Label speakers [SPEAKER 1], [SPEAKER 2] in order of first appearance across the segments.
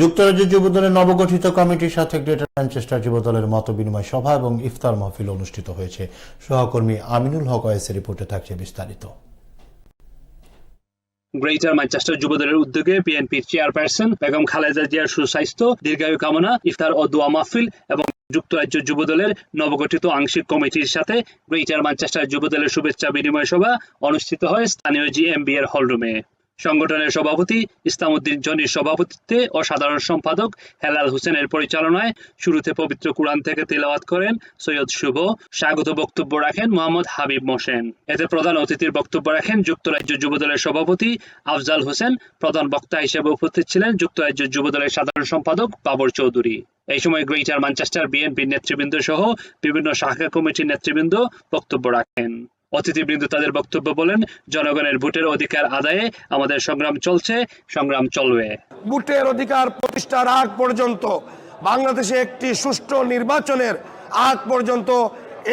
[SPEAKER 1] যুক্তরাজ্য যুবদলের নবগঠিত কমিটির সাথে গ্রেটার ম্যানচেস্টার যুবদলের মত বিনিময় সভা এবং ইফতার মাহফিল অনুষ্ঠিত হয়েছে। সহকর্মী আমিনুল হক ওয়েসের রিপোর্টে থাকছে বিস্তারিত।
[SPEAKER 2] গ্রেটার ম্যানচেস্টার যুবদলের উদ্যোগে বিএনপির চেয়ারপারসন বেগম খালেদা জিয়ার সুস্বাস্থ্য, দীর্ঘায়ু কামনা, ইফতার ও দোয়া মাহফিল এবং যুক্তরাজ্য যুবদলের নবগঠিত আংশিক কমিটির সাথে গ্রেটার ম্যানচেস্টার যুবদলের শুভেচ্ছা বিনিময় সভা অনুষ্ঠিত হয় স্থানীয় জিএমবি এর হলরুমে। সংগঠনের সভাপতি ইসলামউদ্দিন জনির সভাপতিত্বে ও সাধারণ সম্পাদক হেলাল হোসেনের পরিচালনায় শুরুতে পবিত্র কুরআন থেকে তিলাওয়াত করেন সৈয়দ শুভ। স্বাগত বক্তব্য রাখেন মোহাম্মদ হাবিব মোসেন এতে প্রধান অতিথির বক্তব্য রাখেন যুক্তরাজ্য যুবদলের সভাপতি আফজাল হোসেন। প্রধান বক্তা হিসেবে উপস্থিত ছিলেন যুক্তরাজ্য যুবদলের সাধারণ সম্পাদক বাবর চৌধুরী। এই সময় গ্রেটার ম্যানচেস্টার বিএনপির নেতৃবৃন্দ সহ বিভিন্ন শাখা কমিটির নেতৃবৃন্দ বক্তব্য রাখেন। অতিথিবৃন্দ তাদের বক্তব্য বলেন জনগণের ভোটের অধিকার আদায়ে আমাদের সংগ্রাম চলছে সংগ্রাম চলবে।
[SPEAKER 3] ভোটের অধিকার প্রতিষ্ঠার আগ পর্যন্ত বাংলাদেশে একটি সুষ্ঠু নির্বাচনের আগ পর্যন্ত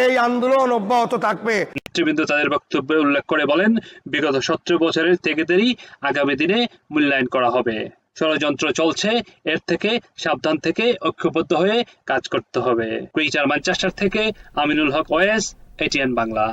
[SPEAKER 3] এই আন্দোলন অব্যাহত থাকবে।
[SPEAKER 2] নেতৃবৃন্দ তাদের বক্তব্যে উল্লেখ করে বলেন বিগত সতেরো বছরের থেকেদেরই আগামী দিনে মূল্যায়ন করা হবে। ষড়যন্ত্র চলছে এর থেকে সাবধান থেকে ঐক্যবদ্ধ হয়ে কাজ করতে হবে। গ্রেটার ম্যানচেস্টার থেকে আমিনুল হক ওয়েস এটিএন বাংলা।